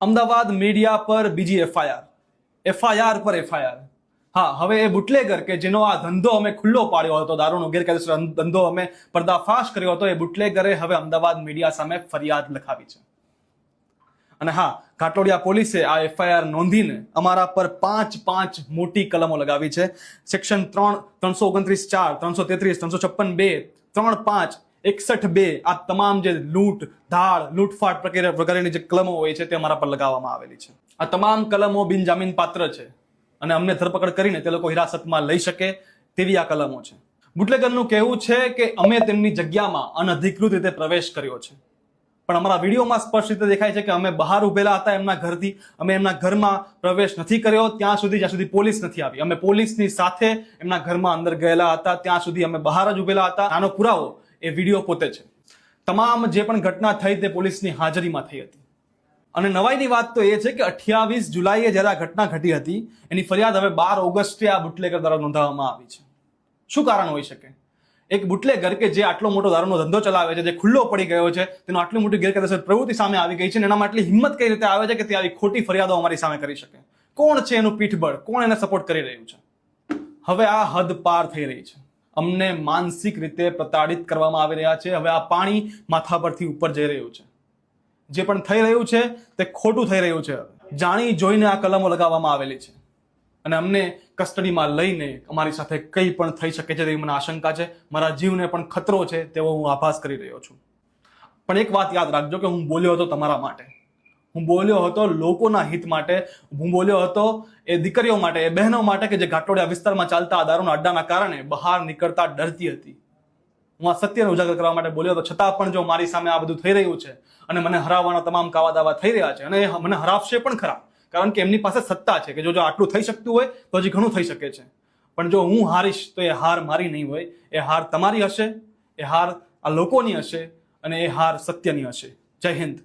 Ahmedabad media પર બીજી FIR. FIR પર એફઆઈઆર. હા, હવે એ બુટલેગર કે જેનો આ ધંધો અમે ખુલ્લો પાડ્યો હતો, દારૂનો ગેરકાયદેસર ધંધો અમે પર્દાફાશ કર્યો હતો, એ બુટલેગરે હવે અમદાવાદ મીડિયા સામે ફરિયાદ લખાવી છે. અને હા, ઘાટોડિયા પોલીસે આ એફઆઈઆર નોંધીને અમારા પર પાંચ પાંચ મોટી કલમો લગાવી છે. સેક્શન ત્રણ ત્રણસો ઓગણત્રીસ ચાર, ત્રણસો તેત્રીસ, ત્રણસો છપ્પન બે, ત્રણ પાંચ એકસઠ બે આ તમામ જે લૂંટ ધાડ લૂંટફાટ વગેરે વગેરેની જે કલમો હોય છે તે અમારા પર લગાવવામાં આવેલી છે. આ તમામ કલમો બિનજામીન પાત્ર છે અને અમને ધરપકડ કરીને તે લોકો હિરાસતમાં લઈ શકે તેવી આ કલમો છે. બુટલેગરનું કહેવું છે કે અમે તેમની જગ્યામાં અનધિકૃત રીતે પ્રવેશ કર્યો છે. પણ અમારા વિડીયોમાં સ્પષ્ટ રીતે દેખાય છે કે અમે બહાર ઉભેલા હતા એમના ઘરથી. અમે એમના ઘરમાં પ્રવેશ નથી કર્યો. ત્યાં સુધી, જ્યાં સુધી પોલીસ નથી આવી. અમે પોલીસની સાથે એમના ઘરમાં અંદર ગયેલા હતા. ત્યાં સુધી અમે બહાર જ ઉભેલા હતા. આનો પુરાવો એ વીડિયો પોતે છે. તમામ જે પણ ઘટના થઈ તે પોલીસની હાજરીમાં થઈ હતી. અને નવાઈની વાત તો એ છે કે અઠ્યાવીસ જુલાઈએ જ્યારે આ ઘટના ઘટી હતી, એની ફરિયાદ હવે બાર ઓગસ્ટે આ બુટલેગર દ્વારા નોંધાવવામાં આવી છે. શું કારણ હોઈ શકે? એક બુટલેગર કે જે આટલો મોટો દારૂનો ધંધો ચલાવે છે, જે ખુલ્લો પડી ગયો છે, તેનો આટલી મોટી ગેરકાયદેસર પ્રવૃત્તિ સામે આવી ગઈ છે અને એનામાં આટલી હિંમત કઈ રીતે આવે છે કે તે આવી ખોટી ફરિયાદો અમારી સામે કરી શકે? કોણ છે એનું પીઠબળ? કોણ એને સપોર્ટ કરી રહ્યું છે? હવે આ હદ પાર થઈ રહી છે. અમને માનસિક રીતે પ્રતાડિત કરવામાં આવી રહ્યા છે. હવે આ પાણી માથા પરથી ઉપર જઈ રહ્યું છે. જે પણ થઈ રહ્યું છે તે ખોટું થઈ રહ્યું છે. જાણી જોઈને આ કલમો લગાવવામાં આવેલી છે. અને અમને કસ્ટડીમાં લઈને અમારી સાથે કંઈ પણ થઈ શકે છે તેવી મને આશંકા છે. મારા જીવને પણ ખતરો છે તેવો હું આભાસ કરી રહ્યો છું. પણ એક વાત યાદ રાખજો કે હું બોલ્યો હતો તમારા માટે. હું બોલ્યો હતો લોકોના હિત માટે, હું બોલ્યો હતો એ દીકરીઓ માટે, એ બહેનો માટે કે જે ઘાટોડિયા વિસ્તારમાં ચાલતા દારૂના અડ્ડાના કારણે બહાર નીકળતા ડરતી હતી. હું આ સત્યને ઉજાગર કરવા માટે બોલ્યો હતો, છતાં પણ જો મારી સામે આ બધું થઈ રહ્યું છે અને મને હરાવવાના તમામ કાવા દાવા થઈ રહ્યા છે અને એ મને હરાવશે પણ ખરા, કારણ કે એમની પાસે સત્તા છે કે જો જો આટલું થઈ શકતું હોય તો હજી ઘણું થઈ શકે છે. પણ જો હું હારીશ તો એ હાર મારી નહીં હોય, એ હાર તમારી હશે, એ હાર આ લોકોની હશે અને એ હાર સત્યની હશે. જય હિન્દ.